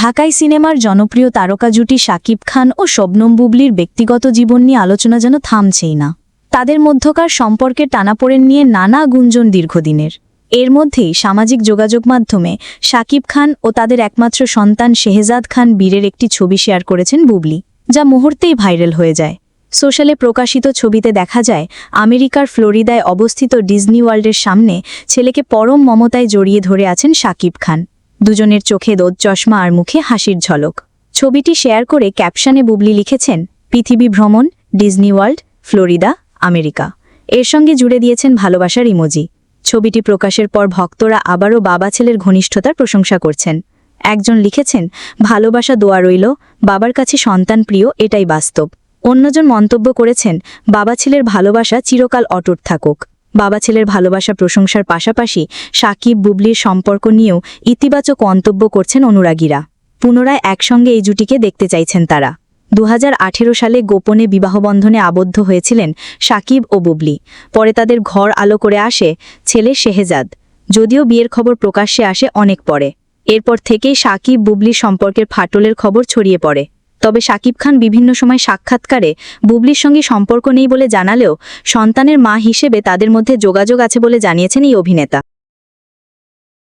ঢাকাই সিনেমার জনপ্রিয় তারকা জুটি শাকিব খান ও শবনম বুবলির ব্যক্তিগত জীবন নিয়ে আলোচনা যেন থামছেই না। তাদের মধ্যকার সম্পর্কের টানাপোড়েন নিয়ে নানা গুঞ্জন দীর্ঘদিনের। এর মধ্যেই সামাজিক যোগাযোগ মাধ্যমে শাকিব খান ও তাদের একমাত্র সন্তান শেহজাদ খান বীরের একটি ছবি শেয়ার করেছেন বুবলি, যা মুহূর্তেই ভাইরাল হয়ে যায়। সোশ্যালে প্রকাশিত ছবিতে দেখা যায়, আমেরিকার ফ্লোরিদায় অবস্থিত ডিজনি ওয়ার্ল্ডের সামনে ছেলেকে পরম মমতায় জড়িয়ে ধরে আছেন শাকিব খান। দুজনের চোখে দোদ, চশমা আর মুখে হাসির ঝলক। ছবিটি শেয়ার করে ক্যাপশনে বুবলি লিখেছেন, পৃথিবী ভ্রমণ, ডিজনি ওয়ার্ল্ড ফ্লোরিদা আমেরিকা। এর সঙ্গে জুড়ে দিয়েছেন ভালোবাসার ইমোজি। ছবিটি প্রকাশের পর ভক্তরা আবারও বাবা ছেলের ঘনিষ্ঠতার প্রশংসা করছেন। একজন লিখেছেন, ভালোবাসা দোয়া রইল, বাবার কাছে সন্তান প্রিয়, এটাই বাস্তব। অন্যজন মন্তব্য করেছেন, বাবা ছেলের ভালোবাসা চিরকাল অটুট থাকুক। বাবা ছেলের ভালোবাসা প্রশংসার পাশাপাশি সাকিব, বুবলির সম্পর্ক নিয়েও ইতিবাচক মন্তব্য করছেন অনুরাগীরা। পুনরায় একসঙ্গে এই জুটিকে দেখতে চাইছেন তারা। দু হাজার আঠেরো সালে গোপনে বিবাহবন্ধনে আবদ্ধ হয়েছিলেন সাকিব ও বুবলি। পরে তাদের ঘর আলো করে আসে ছেলে শেহজাদ। যদিও বিয়ের খবর প্রকাশ্যে আসে অনেক পরে। এরপর থেকেই সাকিব, বুবলির সম্পর্কের ফাটলের খবর ছড়িয়ে পড়ে। তবে সাকিব খান বিভিন্ন সময় সাক্ষাৎকারে বুবলির সঙ্গে সম্পর্ক নেই বলে জানালেও সন্তানের মা হিসেবে তাদের মধ্যে যোগাযোগ আছে বলে জানিয়েছেন এই অভিনেতা।